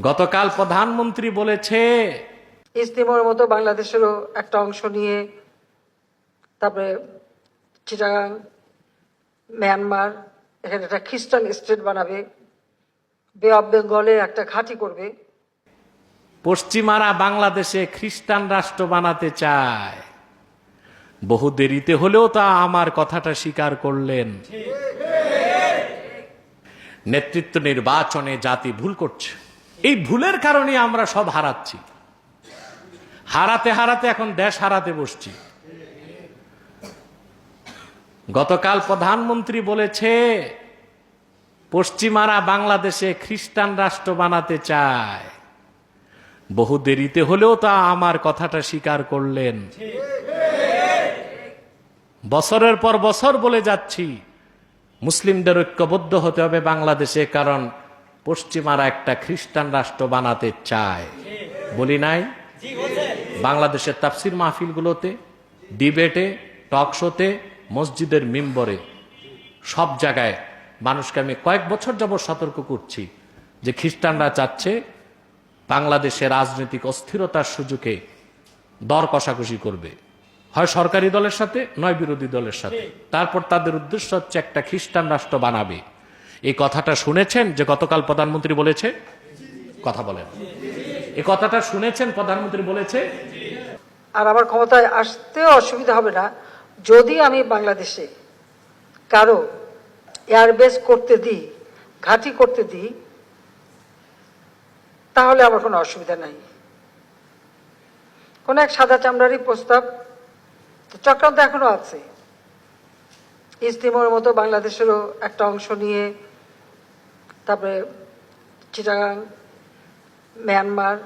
গতকাল প্রধানমন্ত্রী বলেছে ইস্তিমোর মতো বাংলাদেশেরও একটা অংশ নিয়ে তারপরে চিটাগাং মিয়ানমার এখানে একটা খ্রিস্টান স্টেট বানাবে বে অফ বেঙ্গলে একটা ঘাঁটি করবে। পশ্চিমারা বাংলাদেশে খ্রিস্টান রাষ্ট্র বানাতে চায়। বহু দেরিতে হলেও তা আমার কথাটা স্বীকার করলেন। নেতৃত্ব নির্বাচনে জাতি ভুল করছে। এই ভুলের কারণে আমরা সব হারাচ্ছি। হারাতে হারাতে এখন দেশ হারাতে বসছি। গতকাল প্রধানমন্ত্রী বলেছে, পশ্চিমারা বাংলাদেশে খ্রিস্টান রাষ্ট্র বানাতে চায়। বহু দেরিতে হলেও তা আমার কথাটা স্বীকার করলেন। বছরের পর বছর বলে যাচ্ছি, মুসলিমদের ঐক্যবদ্ধ হতে হবে বাংলাদেশে, কারণ পশ্চিমারা একটা খ্রিস্টান রাষ্ট্র বানাতে চায়। বলি নাই? বাংলাদেশের তাফসির মাহফিলগুলোতে, ডিবেটে, টক শোতে, মসজিদের মিম্বরে, সব জায়গায় মানুষকে আমি কয়েক বছর যাবত সতর্ক করছি যে খ্রিস্টানরা চাচ্ছে বাংলাদেশে রাজনৈতিক অস্থিরতার সুযোগে দর কষাকষি করবে। হয় সরকারি দলের সাথে, নয় বিরোধী দলের সাথে। তারপর তাদের উদ্দেশ্য হচ্ছে একটা খ্রিস্টান রাষ্ট্র বানাবে। এই কথাটা শুনেছেন যে গতকাল প্রধানমন্ত্রী বলেছে? কথা বলেন। এই কথাটা শুনেছেন প্রধানমন্ত্রী বলেছে? আর আমার ক্ষমতায় আসতেও অসুবিধা হবে না, যদি আমি বাংলাদেশে কারও এয়ারবেস করতে দিই, ঘাঁটি করতে দিই, তাহলে আমার কোনো অসুবিধা নাই। কোন এক সাদা চামড়ারই প্রস্তাব চক্রান্ত এখনও আছে। ইস্তিমোর মতো বাংলাদেশেরও একটা অংশ নিয়ে তারপরে চিটাগাং, মিয়ানমার,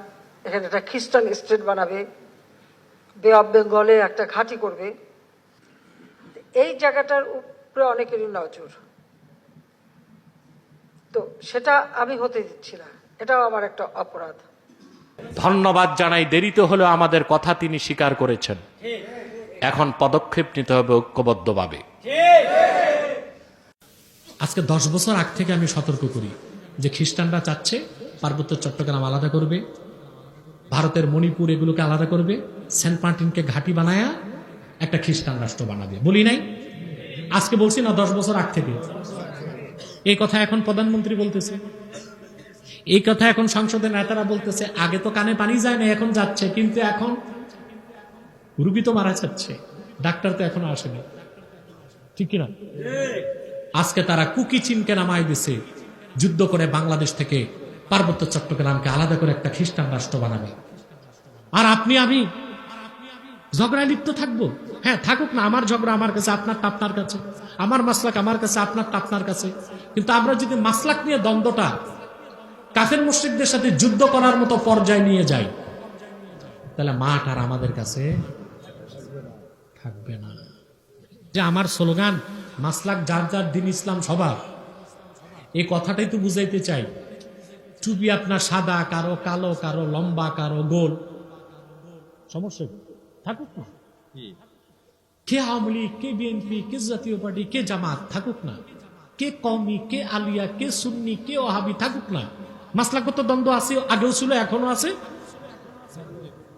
এখানে একটা খ্রিস্টান স্টেট বানাবে, বে অফ বেঙ্গলে একটা ঘাঁটি করবে। এই জায়গাটার উপরে অনেকেরই নজর তো সেটা আমি হতে দিচ্ছি না। এটাও আমার একটা অপরাধ। ধন্যবাদ জানাই, দেরিতে হলেও আমাদের কথা তিনি স্বীকার করেছেন। এখন পদক্ষেপ নিতে হবে ঐক্যবদ্ধভাবে। আজকে দশ বছর আগ থেকে আমি সতর্ক করি যে খ্রিস্টানরা চাচ্ছে পার্বত্য চট্টগ্রাম আলাদা করবে, ভারতের মণিপুর এগুলোকে আলাদা করবে, সেন্ট মার্টিনকে ঘাঁটি বানায়া একটা খ্রিস্টান রাষ্ট্র বানাবে বলি নাই? আজকে বলছি না দশ বছর আগ থেকে। এই কথা এখন প্রধানমন্ত্রী বলতেছে। এই কথা এখন সংসদের নেতারা বলতেছে, আগে তো কানে পানি যায় না, এখন যাচ্ছে, কিন্তু এখন রুগী তো মারা যাচ্ছে, ডাক্তার তো এখনও আসেনি। ঠিক কিনা? আজকে তারা কুকি চিনকে নামাই দিছে। যুদ্ধ করে বাংলাদেশ থেকে পার্বত্য চট্টগ্রামকে আলাদা করে একটা খ্রিস্টান রাষ্ট্র বানাবে। আর আপনি, আমি ঝগড়ায় লিপ্ত থাকব? হ্যাঁ থাকুক না, আমার ঝগড়া আমার কাছে, আপনার আপনার কাছে। আমার মাসলাক আমার কাছে, আপনার আপনার কাছে। কিন্তু আমরা যদি মাসলাক নিয়ে দ্বন্দ্বটা কাফের মুশ্রিকদের সাথে যুদ্ধ করার মতো পর্যায়ে নিয়ে যাই, তাহলে মাঠ আর আমাদের কাছে থাকবে না। যে আমার স্লোগান মাসলাক যার যার দিন ইসলাম সবার। এই কথাটাই তো বুঝাইতে চাই। টুপি আপনার সাদা কারও কালো কারও লম্বা কারও গোল। সমস্যা থাকুক না। কে? আওয়ামী লীগ কে বিএনপি কে জাতীয় পার্টি কে জামাত থাকুক না। কে কমি কে আলিয়া কে সুন্নি কে ওহাবি থাকুক না। মাসলাগত দ্বন্দ্ব আছে আগেও ছিল এখনও আছে।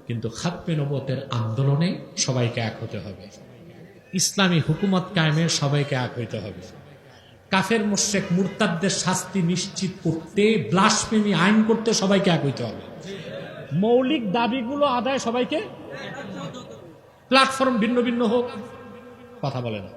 কিন্তু খাতপে নবতের আন্দোলনে সবাইকে এক হতে হবে। ইসলামী হুকুমত কায়েমে সবাইকে এক হইতে হবে। কাফের মোশেক মুরতাদদের শাস্তি নিশ্চিত করতে ব্লাসপ্রেমী আইন করতে সবাইকে এক হইতে হবে। মৌলিক দাবিগুলো আদায় সবাইকে প্ল্যাটফর্ম ভিন্ন ভিন্ন হোক, কথা বলে না।